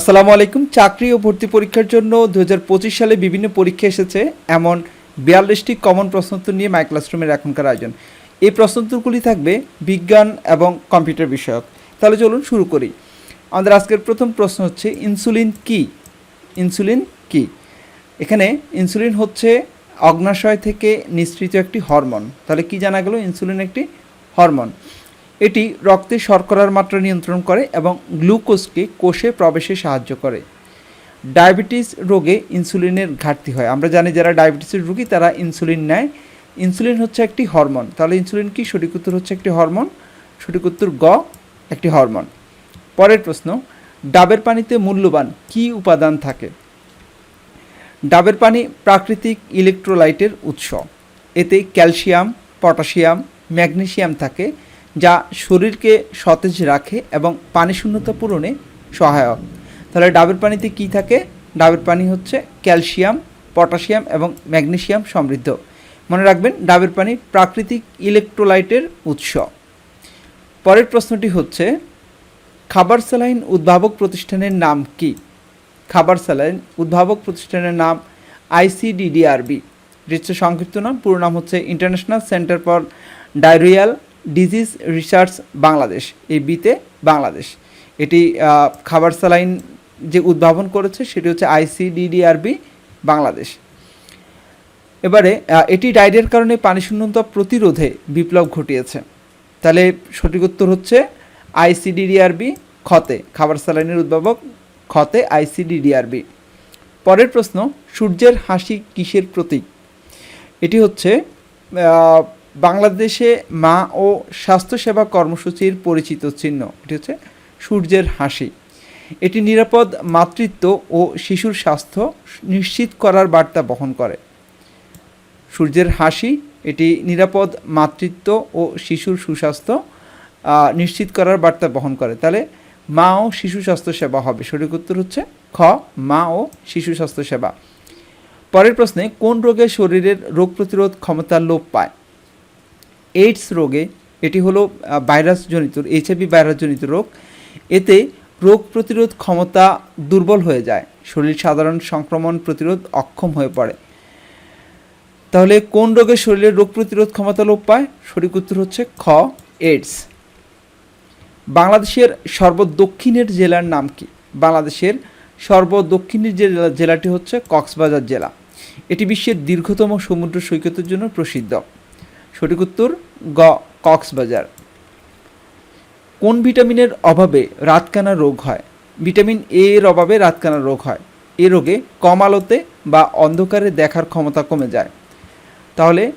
আসসালামু আলাইকুম। চাকরি ও ভর্তি পরীক্ষার জন্য দু হাজার পঁচিশ সালে বিভিন্ন পরীক্ষা এসেছে। এমন বিয়াল্লিশটি কমন প্রশ্নোত্তর নিয়ে মাই ক্লাসরুমের এখনকার আয়োজন। এই প্রশ্নোত্তরগুলি থাকবে বিজ্ঞান এবং কম্পিউটার বিষয়ক। তাহলে চলুন শুরু করি। আমাদের আজকের প্রথম প্রশ্ন হচ্ছে, ইনসুলিন কি? ইনসুলিন কি? এখানে ইনসুলিন হচ্ছে অগ্নাশয় থেকে নিঃসৃত একটি হরমোন। তাহলে কি জানা গেল? ইনসুলিন একটি হরমোন। এটি রক্তে শর্করার মাত্রা নিয়ন্ত্রণ করে এবং গ্লুকোজকে কোষে প্রবেশে সাহায্য করে। ডায়াবেটিস রোগে ইনসুলিনের ঘাটতি হয়। আমরা জানি যারা ডায়াবেটিসের রোগী, তারা ইনসুলিন নেয়। ইনসুলিন হচ্ছে একটি হরমোন। তাহলে ইনসুলিন কি? সঠিক উত্তর হচ্ছে একটি হরমোন। সঠিক উত্তর গ, একটি হরমোন। পরের প্রশ্ন, ডাবের পানিতে মূল্যবান কি উপাদান থাকে? ডাবের পানি প্রাকৃতিক ইলেকট্রোলাইটের উৎস। এতে ক্যালসিয়াম, পটাশিয়াম, ম্যাগনেসিয়াম থাকে। যা শরীরকে সতেজ রাখে এবং পানি শূন্যতা পূরণে সহায়ক। তাহলে ডাবের পানিতে কি থাকে? ডাবের পানি হচ্ছে ক্যালসিয়াম, পটাশিয়াম এবং ম্যাগনেশিয়াম সমৃদ্ধ। মনে রাখবেন, ডাবের পানি প্রাকৃতিক ইলেকট্রোলাইটের উৎস। পরের প্রশ্নটি হচ্ছে, খাবার স্যালাইন উদ্ভাবক প্রতিষ্ঠানের নাম কি? খাবার স্যালাইন উদ্ভাবক প্রতিষ্ঠানের নাম আইসিডিডিআরবি। হচ্ছে সংক্ষিপ্ত নাম, পুরো নাম হচ্ছে international centre for diarrhoeal disease research Bangladesh এই বিতে বাংলাদেশ এটি খাবার স্যালাইন যে উদ্ভাবন করেছে, সেটি হচ্ছে আইসিডিডিআরবি বাংলাদেশ এবারে এটি ডায়রিয়ার কারণে পানি শূন্যতা প্রতিরোধে বিপ্লব ঘটিয়েছে। তাহলে সঠিক উত্তর হচ্ছে আইসিডিডিআরবি খতে খাবার স্যালাইনের উদ্ভাবক খতে আইসিডিডিআরবি পরের প্রশ্ন, সূর্যের হাসি কিসের প্রতীক? এটি হচ্ছে বাংলাদেশে মা ও স্বাস্থ্যসেবা কর্মসূচির পরিচিত চিহ্ন। এটি হচ্ছে সূর্যের হাসি। এটি নিরাপদ মাতৃত্ব ও শিশুর স্বাস্থ্য নিশ্চিত করার বার্তা বহন করে। সূর্যের হাসি, এটি নিরাপদ মাতৃত্ব ও শিশুর সুস্বাস্থ্য নিশ্চিত করার বার্তা বহন করে। তাহলে, মা ও শিশু স্বাস্থ্য সেবা হবে। সঠিক উত্তর হচ্ছে খ, মা ও শিশু স্বাস্থ্য সেবা পরের প্রশ্নে, কোন রোগে শরীরের রোগ প্রতিরোধ ক্ষমতা লোপ পায়? এইডস রোগে, এটি হলো ভাইরাসজনিত এইচআইভি ভাইরাসজনিত রোগ। এতে রোগ প্রতিরোধ ক্ষমতা দুর্বল হয়ে যায়। শরীর সাধারণ সংক্রমণ প্রতিরোধ অক্ষম হয়ে পড়ে। তাহলে কোন রোগে শরীরের রোগ প্রতিরোধ ক্ষমতা লোপ পায়? সঠিক উত্তর হচ্ছে খ এইডস বাংলাদেশের সর্বদক্ষিণের জেলার নাম কি? বাংলাদেশের সর্বদক্ষিণের যে জেলা- জেলাটি হচ্ছে কক্সবাজার জেলা। এটি বিশ্বের দীর্ঘতম সমুদ্র সৈকতের জন্য প্রসিদ্ধ। সঠিক উত্তর, গ, কক্সবাজার। কোন ভিটামিনের অভাবে রাতকানা রোগ হয়? ভিটামিন এ এর অভাবে রাতকানা রোগ হয়। এ রোগে কম আলোতে বা অন্ধকারে দেখার ক্ষমতা কমে যায়। তাহলে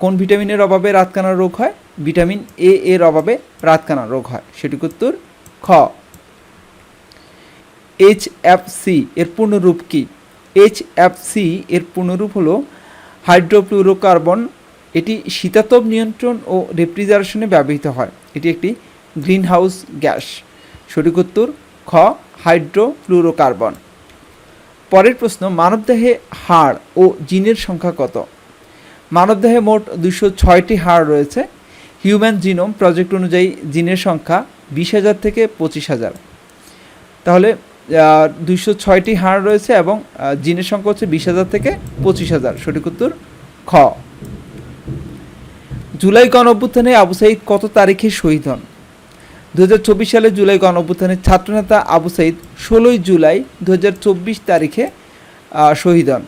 কোন ভিটামিনের অভাবে রাতকানা রোগ হয়? ভিটামিন এ এর অভাবে রাতকানা রোগ হয়। সেটিক উত্তর, খ। এইচ এফ সি এর পূর্ণরূপ কি? এইচ এফ সি এর পূর্ণরূপ হলো হাইড্রোফ্লুরোকার্বন এটি শীতাতপ নিয়ন্ত্রণ ও রেফ্রিজারেশনে ব্যবহৃত হয়। এটি একটি গ্রিনহাউস গ্যাস। সঠিক উত্তর, খ, হাইড্রোফ্লুরোকার্বন। পরের প্রশ্ন, মানবদেহে হাড় ও জিনের সংখ্যা কত? মানবদেহে মোট দুশো ছয়টি হাড় রয়েছে। হিউম্যান জিনোম প্রজেক্ট অনুযায়ী জিনের সংখ্যা বিশ হাজার থেকে পঁচিশ হাজার। তাহলে দুইশো ছয়টি হাড় রয়েছে এবং জিনের সংখ্যা হচ্ছে বিশ হাজার থেকে পঁচিশ হাজার। সঠিক উত্তর, খ। জুলাই গণ অভ্যুত্থানে আবু সাইদ কত তারিখে শহীদ হন? দু হাজার চব্বিশ সালে জুলাই গণঅভ্যুত্থানে ছাত্রনেতা আবু সাইদ ষোলোই জুলাই দু হাজার চব্বিশ তারিখে শহীদ হন।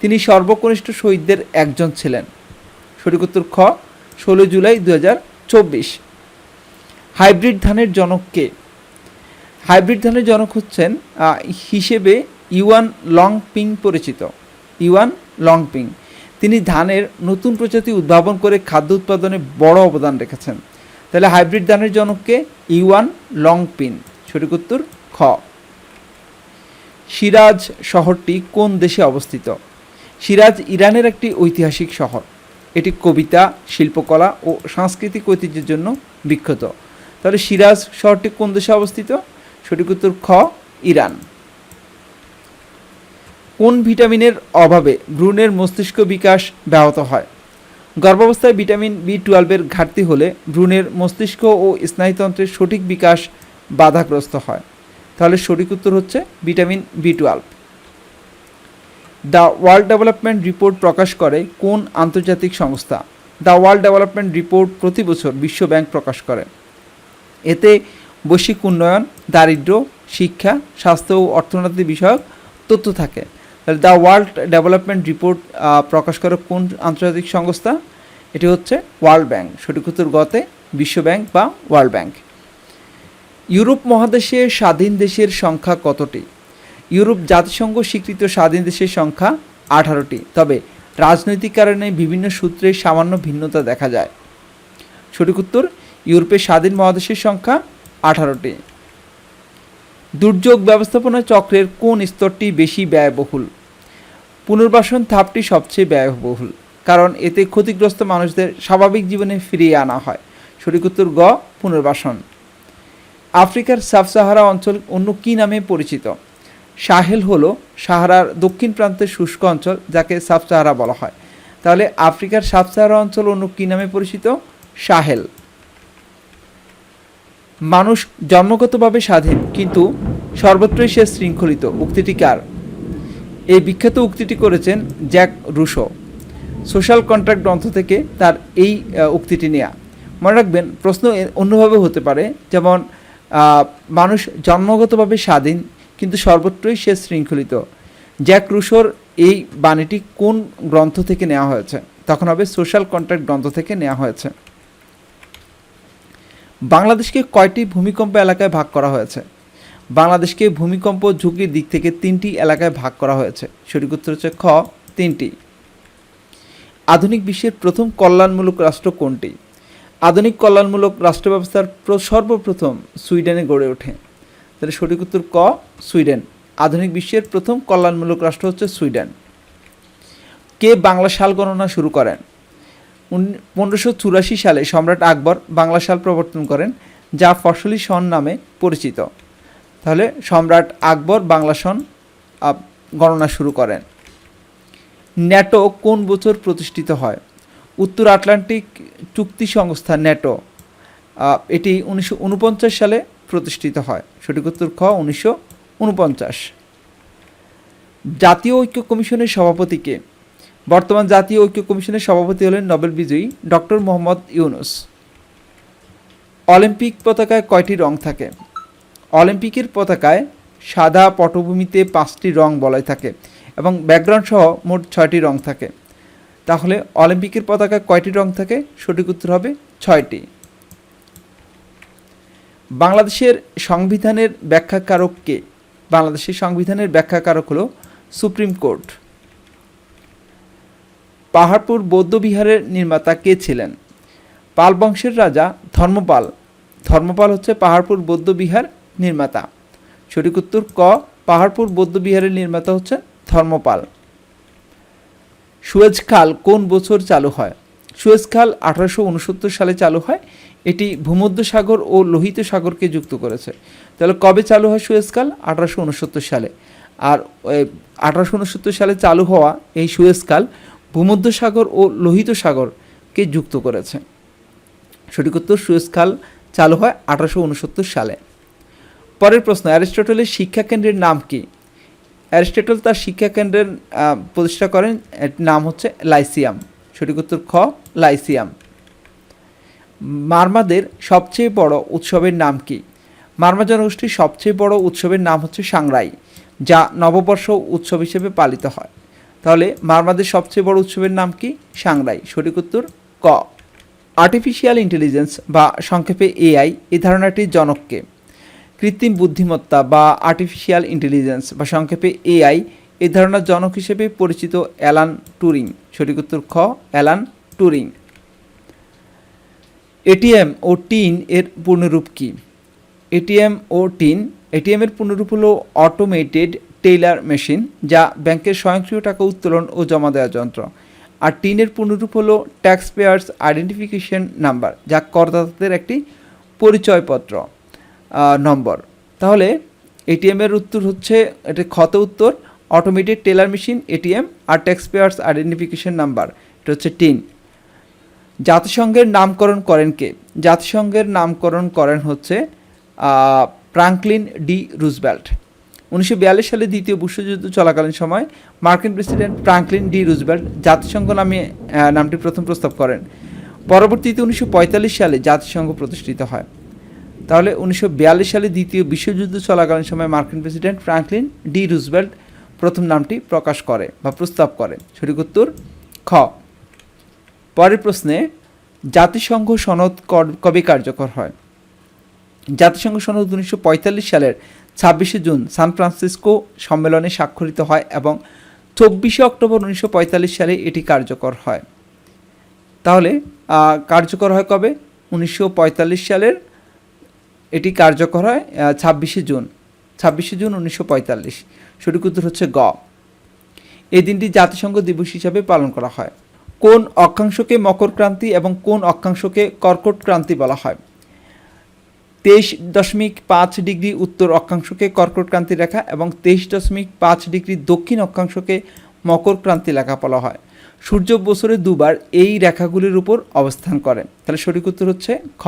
তিনি সর্বকনিষ্ঠ শহীদদের একজন ছিলেন। সঠিক উত্তর খ ষোলো জুলাই দু হাজার চব্বিশ। হাইব্রিড ধানের জনক কে? হাইব্রিড ধানের জনক হচ্ছেন হিসেবে ইউয়ান লং পিং পরিচিত। ইউয়ান লং পিং তিনি ধানের নতুন প্রজাতি উদ্ভাবন করে খাদ্য উৎপাদনে বড় অবদান রেখেছেন। তাহলে হাইব্রিড ধানের জনককে ইউয়ান লং পিন সঠিক উত্তর খ। সিরাজ শহরটি কোন দেশে অবস্থিত? সিরাজ ইরানের একটি ঐতিহাসিক শহর। এটি কবিতা, শিল্পকলা ও সাংস্কৃতিক ঐতিহ্যের জন্য বিখ্যাত। তাহলে সিরাজ শহরটি কোন দেশে অবস্থিত? সঠিক উত্তর খ, ইরান। কোন ভিটামিনের অভাবে ভ্রূণের মস্তিষ্ক বিকাশ ব্যাহত হয়? গর্ভাবস্থায় ভিটামিন বি টুয়েলভের ঘাটতি হলে ভ্রূণের মস্তিষ্ক ও স্নায়ুতন্ত্রের সঠিক বিকাশ বাধাগ্রস্ত হয়। তাহলে সঠিক উত্তর হচ্ছে vitamin B twelve the world development report প্রকাশ করে কোন আন্তর্জাতিক সংস্থা? দ্য ওয়ার্ল্ড ডেভেলপমেন্ট রিপোর্ট প্রতি বছর বিশ্ব ব্যাংক প্রকাশ করে। এতে বৈশ্বিক উন্নয়ন, দারিদ্র্য, শিক্ষা, স্বাস্থ্য ও অর্থনীতি বিষয়ক তথ্য থাকে। তাহলে দ্য ওয়ার্ল্ড ডেভেলপমেন্ট রিপোর্ট প্রকাশ করে কোন আন্তর্জাতিক সংস্থা? এটি হচ্ছে ওয়ার্ল্ড ব্যাংক, সঠিক উত্তর গতে বিশ্ব ব্যাংক বা ওয়ার্ল্ড ব্যাংক। ইউরোপ মহাদেশে স্বাধীন দেশের সংখ্যা কতটি? ইউরোপ জাতিসংঘ স্বীকৃত স্বাধীন দেশের সংখ্যা আঠারোটি। তবে রাজনৈতিক কারণে বিভিন্ন সূত্রে সামান্য ভিন্নতা দেখা যায়। সঠিক উত্তর ইউরোপের স্বাধীন মহাদেশের সংখ্যা আঠারোটি। দুর্যোগ ব্যবস্থাপনা চক্রের কোন স্তরটি বেশি ব্যয়বহুল? পুনর্বাসন ধাপটি সবচেয়ে ব্যয়বহুল, কারণ এতে ক্ষতিগ্রস্ত মানুষদের স্বাভাবিক জীবনে ফিরিয়ে আনা হয়। সঠিক উত্তর গ, পুনর্বাসন। আফ্রিকার সাব সাহারা অঞ্চল অন্য কী নামে পরিচিত? সাহেল হলো সাহারার দক্ষিণ প্রান্তের শুষ্ক অঞ্চল, যাকে সাব সাহারা বলা হয়। তাহলে আফ্রিকার সাব সাহারা অঞ্চল অন্য কী নামে পরিচিত? সাহেল। মানুষ জন্মগতভাবে স্বাধীন, কিন্তু সর্বত্রই সে শৃঙ্খলিত। উক্তিটি কার? এই বিখ্যাত উক্তিটি করেছেন জ্যাক রুশো। সোশ্যাল কন্ট্রাক্ট গ্রন্থ থেকে তার এই উক্তিটি নেয়া। মনে রাখবেন, প্রশ্ন অন্যভাবে হতে পারে, যেমন মানুষ জন্মগতভাবে স্বাধীন, কিন্তু সর্বত্রই সে শৃঙ্খলিত। জ্যাক রুশোর এই বাণীটি কোন গ্রন্থ থেকে নেওয়া হয়েছে? তখন হবে সোশ্যাল কন্ট্রাক্ট গ্রন্থ থেকে নেওয়া হয়েছে। বাংলাদেশকে কয়টি ভূমিকম্প এলাকায় ভাগ করা হয়েছে? বাংলাদেশকে ভূমিকম্প ঝুঁকির দিক থেকে তিনটি এলাকায় ভাগ করা হয়েছে। সঠিক উত্তর হচ্ছে খ, তিনটি। আধুনিক বিশ্বের প্রথম কল্যাণমূলক রাষ্ট্র কোনটি? আধুনিক কল্যাণমূলক রাষ্ট্র ব্যবস্থার সর্বপ্রথম সুইডেনে গড়ে ওঠে। তাহলে সঠিক উত্তর ক, সুইডেন। আধুনিক বিশ্বের প্রথম কল্যাণমূলক রাষ্ট্র হচ্ছে সুইডেন। কে বাংলা সাল গণনা শুরু করেন? পনেরোশো চুরাশি সালে সম্রাট আকবর বাংলা সাল প্রবর্তন করেন, যা ফসলি সন নামে পরিচিত। তাহলে সম্রাট আকবর বাংলা সন গণনা শুরু করেন। ন্যাটো কোন বছর প্রতিষ্ঠিত হয়? উত্তর আটলান্টিক চুক্তি সংস্থা ন্যাটো এটি উনিশশো উনপঞ্চাশ সালে প্রতিষ্ঠিত হয়। সঠিক উত্তর খ, উনিশশো উনপঞ্চাশ। জাতীয় ঐক্য কমিশনের সভাপতিকে বর্তমান জাতীয় ঐক্য কমিশনের সভাপতি হলেন নোবেল বিজয়ী ডক্টর মোহাম্মদ ইউনুস। অলিম্পিক পতাকায় কয়টি রং থাকে? অলিম্পিকের পতাকায় সাদা পটভূমিতে পাঁচটি রং বলয় থাকে এবং ব্যাকগ্রাউন্ড সহ মোট ছয়টি রং থাকে। তাহলে অলিম্পিকের পতাকায় কয়টি রং থাকে? সঠিক উত্তর হবে ছয়টি। বাংলাদেশের সংবিধানের ব্যাখ্যাকারক কে? বাংলাদেশের সংবিধানের ব্যাখ্যাকারক হলো সুপ্রিম কোর্ট। পাহাড়পুর বৌদ্ধবিহারের নির্মাতা কে ছিলেন? পাল বংশের রাজা ধর্মপাল। ধর্মপাল হচ্ছে পাহাড়পুর বৌদ্ধবিহার নির্মাতা। সঠিক উত্তর ক, পাহাড়পুর বৌদ্ধবিহারের নির্মাতা হচ্ছে ধর্মপাল। সুয়েজ খাল কোন বছর চালু হয়? সুয়েজ খাল আঠারোশো উনসত্তর সালে চালু হয়। এটি ভূমধ্য সাগর ও লোহিত সাগরকে যুক্ত করেছে। তাহলে কবে চালু হয় সুয়েজ খাল? আঠারোশো উনসত্তর সালে। আর আঠারোশো উনসত্তর সালে চালু হওয়া এই সুয়েজ খাল ভূমধ্য সাগর ও লোহিত সাগরকে যুক্ত করেছে। সঠিক উত্তর সুয়েজ খাল চালু হয় আঠারোশো উনসত্তর সালে। পরের প্রশ্ন, অ্যারিস্টটলের শিক্ষা কেন্দ্রের নাম কি? অ্যারিস্টটল তার শিক্ষা কেন্দ্রের প্রতিষ্ঠা করেন নাম হচ্ছে লাইসিয়াম। সঠিক উত্তর খ, লাইসিয়াম। মারমাদের সবচেয়ে বড় উৎসবের নাম কি? মারমা জনগোষ্ঠীর সবচেয়ে বড় উৎসবের নাম হচ্ছে সাংরাই, যা নববর্ষ উৎসব হিসেবে পালিত হয়। তাহলে মারমাদের সবচেয়ে বড় উৎসবের নাম কি? সাংরাই। সঠিক উত্তর, ক। আর্টিফিশিয়াল ইন্টেলিজেন্স বা সংক্ষেপে এআই এই ধারণাটির জনককে। কৃত্রিম বুদ্ধিমত্তা বা আর্টিফিশিয়াল ইন্টেলিজেন্স বা সংক্ষেপে এআই এই ধারণার জনক হিসেবে পরিচিত অ্যালান টুরিং। সঠিক উত্তর, খ, অ্যালান টুরিং। এটিএম ও টিন এর পূর্ণরূপ কি? এটিএম ও টিন এটিএম এর পূর্ণরূপ হলো অটোমেটেড টেইলার মেশিন, যা ব্যাংকের স্বয়ংক্রিয় টাকা উত্তোলন ও জমা দেওয়ার যন্ত্র। আর টিনের পূর্ণরূপ হলো ট্যাক্স পেয়ার্স আইডেন্টিফিকেশন নাম্বার যা করদাতাদের একটি পরিচয়পত্র নম্বর। তাহলে এটিএম এর উত্তর হচ্ছে, এটা ক্ষত উত্তর অটোমেটেড টেলার মেশিন এটিএম আর ট্যাক্স পেয়ার্স আইডেন্টিফিকেশন নাম্বার এটা হচ্ছে টিন। জাতিসংঘের নামকরণ করেন কে? জাতিসংঘের নামকরণ করেন হচ্ছে ফ্রাঙ্কলিন ডি রুজবেল্ট উনিশশো বিয়াল্লিশ সালে দ্বিতীয় বিশ্বযুদ্ধ চলাকালীন সময় মার্কিন প্রেসিডেন্ট ফ্রাঙ্কলিন ডি রুজবেল্ট জাতিসংঘ নামে নামটি প্রথম প্রস্তাব করেন। পরবর্তীতে উনিশশো পঁয়তাল্লিশ সালে জাতিসংঘ প্রতিষ্ঠিত হয়। তাহলে উনিশশো বিয়াল্লিশ সালে দ্বিতীয় বিশ্বযুদ্ধ চলাকালীন সময় মার্কিন প্রেসিডেন্ট ফ্রাঙ্কলিন ডি রুজবেল্ট প্রথম নামটি প্রকাশ করে বা প্রস্তাব করে। সঠিক উত্তর, খ। পরের প্রশ্নে, জাতিসংঘ সনদ কবে কার্যকর হয়? জাতিসংঘ সনদ উনিশশো পঁয়তাল্লিশ সালের ছাব্বিশে জুন সান ফ্রান্সিসকো সম্মেলনে স্বাক্ষরিত হয় এবং চব্বিশে অক্টোবর উনিশশো পঁয়তাল্লিশ সালে এটি কার্যকর হয়। তাহলে কার্যকর হয় কবে? উনিশশো পঁয়তাল্লিশ সালের এটি কার্যকর হয় ছাব্বিশে জুন। ছাব্বিশে জুন উনিশশো পঁয়তাল্লিশ। হচ্ছে গ। এই দিনটি জাতিসংঘ দিবস হিসাবে পালন করা হয়। কোন অক্ষাংশকে মকর ক্রান্তি এবং কোন অক্ষাংশকে কর্কট ক্রান্তি বলা হয়? তেইশ দশমিক পাঁচ ডিগ্রি উত্তর অক্ষাংশকে কর্কট ক্রান্তি রেখা এবং তেইশ দশমিক পাঁচ ডিগ্রি দক্ষিণ অক্ষাংশকে মকর ক্রান্তি রেখা বলা হয়। সূর্য বছরে দুবার এই রেখাগুলির উপর অবস্থান করে। তাহলে সঠিক উত্তর হচ্ছে খ।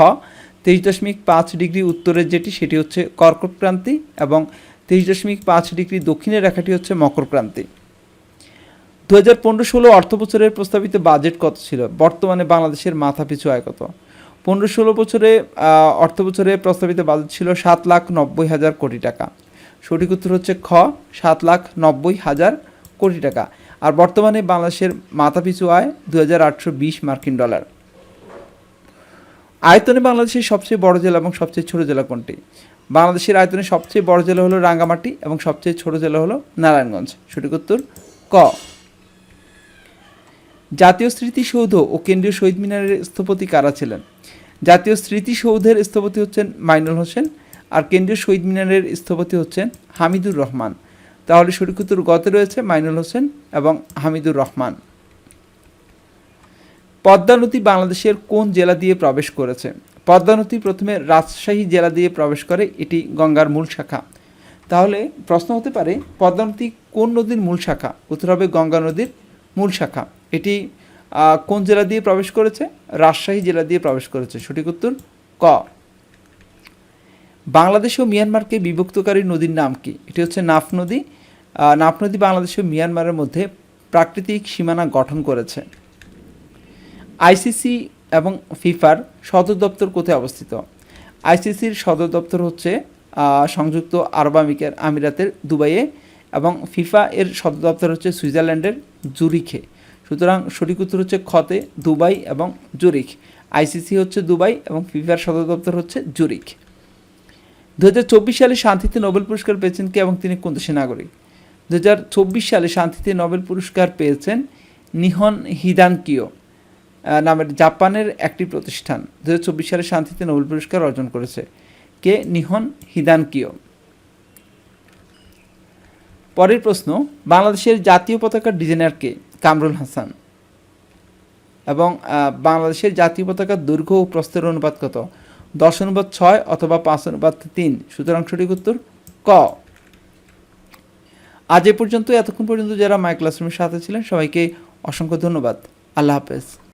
তেইশ দশমিক পাঁচ ডিগ্রি উত্তরের যেটি, সেটি হচ্ছে কর্কট ক্রান্তি এবং তেইশ দশমিক পাঁচ ডিগ্রি দক্ষিণের রেখাটি হচ্ছে মকর ক্রান্তি। দু হাজার পনেরো ষোলো অর্থ বছরের প্রস্তাবিত বাজেট কত ছিল? বর্তমানে বাংলাদেশের মাথাপিছু আয় কত? পনেরো ষোলো বছরে অর্থ বছরে প্রস্তাবিত বাজেট ছিল সাত লাখ নব্বই হাজার কোটি টাকা। সঠিক উত্তর হচ্ছে খ, সাত লাখ নব্বই হাজার কোটি টাকা। আর বর্তমানে বাংলাদেশের মাথাপিছু আয় দু হাজার আটশো বিশ মার্কিন ডলার। আয়তনে বাংলাদেশের সবচেয়ে বড় জেলা এবং সবচেয়ে ছোট জেলা কোনটি? বাংলাদেশের আয়তনে সবচেয়ে বড় জেলা হলো রাঙ্গামাটি এবং সবচেয়ে ছোট জেলা হলো নারায়ণগঞ্জ। সঠিক উত্তর ক। জাতীয় স্মৃতিসৌধ ও কেন্দ্রীয় শহীদ মিনারের স্থপতি কারা ছিলেন? জাতীয় স্মৃতিসৌধের স্থপতি হচ্ছেন মাইনুল হোসেন আর কেন্দ্রীয় শহীদ মিনারের স্থপতি হচ্ছেন হামিদুর রহমান। তাহলে সঠিক উত্তর গতে রয়েছে মাইনুল হোসেন এবং হামিদুর রহমান। পদ্মা নদী বাংলাদেশের কোন জেলা দিয়ে প্রবেশ করেছে? পদ্মা নদী প্রথমে রাজশাহী জেলা দিয়ে প্রবেশ করে, এটি গঙ্গার মূল শাখা। তাহলে প্রশ্ন হতে পারে, পদ্মা নদী কোন নদীর মূল শাখা? উত্তর হবে গঙ্গা নদীর মূল শাখা। এটি কোন জেলা দিয়ে প্রবেশ করেছে? রাজশাহী জেলা দিয়ে প্রবেশ করেছে। সঠিক উত্তর, ক। বাংলাদেশ ও মিয়ানমারকে বিভক্তকারী নদীর নাম কি? এটি হচ্ছে নাফ নদী। নাফ নদী বাংলাদেশ ও মিয়ানমারের মধ্যে প্রাকৃতিক সীমানা গঠন করেছে। আইসিসি এবং ফিফার সদর দপ্তর কোথায় অবস্থিত? আইসিসির সদর দপ্তর হচ্ছে সংযুক্ত আরব আমিরাতের দুবাইয়ে এবং ফিফা এর সদর দপ্তর হচ্ছে সুইজারল্যান্ডের জুরিখে। সুতরাং সঠিক উত্তর হচ্ছে খতে, দুবাই এবং জুরিখ। আইসিসি হচ্ছে দুবাই এবং ফিফার সদর দপ্তর হচ্ছে জুরিখ। দু সালে শান্তিতে নোবেল পুরস্কার পেয়েছেন কে এবং তিনি কোন দেশের নাগরিক? দুই হাজার চব্বিশ সালে শান্তিতে নোবেল পুরস্কার পেয়েছেন নিহন হিদানকিও নামের জাপানের একটি প্রতিষ্ঠান। দু হাজার চব্বিশ সালে শান্তিতে নোবেল পুরস্কার অর্জন করেছে কে? নিহন হিদানকিও। পরের প্রশ্ন, বাংলাদেশের জাতীয় পতাকার ডিজাইনার কে? কামরুল হাসান। এবং বাংলাদেশের জাতীয় পতাকার দৈর্ঘ্য ও প্রস্তের অনুপাত কত? দশ অনুপাত ছয় অথবা পাঁচ অনুপাত তিন। সুতরাং সঠিক উত্তর ক। আজ এ পর্যন্ত, এতক্ষণ পর্যন্ত যারা মাই ক্লাসরুমের সাথে ছিলেন, সবাইকে অসংখ্য ধন্যবাদ। আল্লাহ হাফেজ।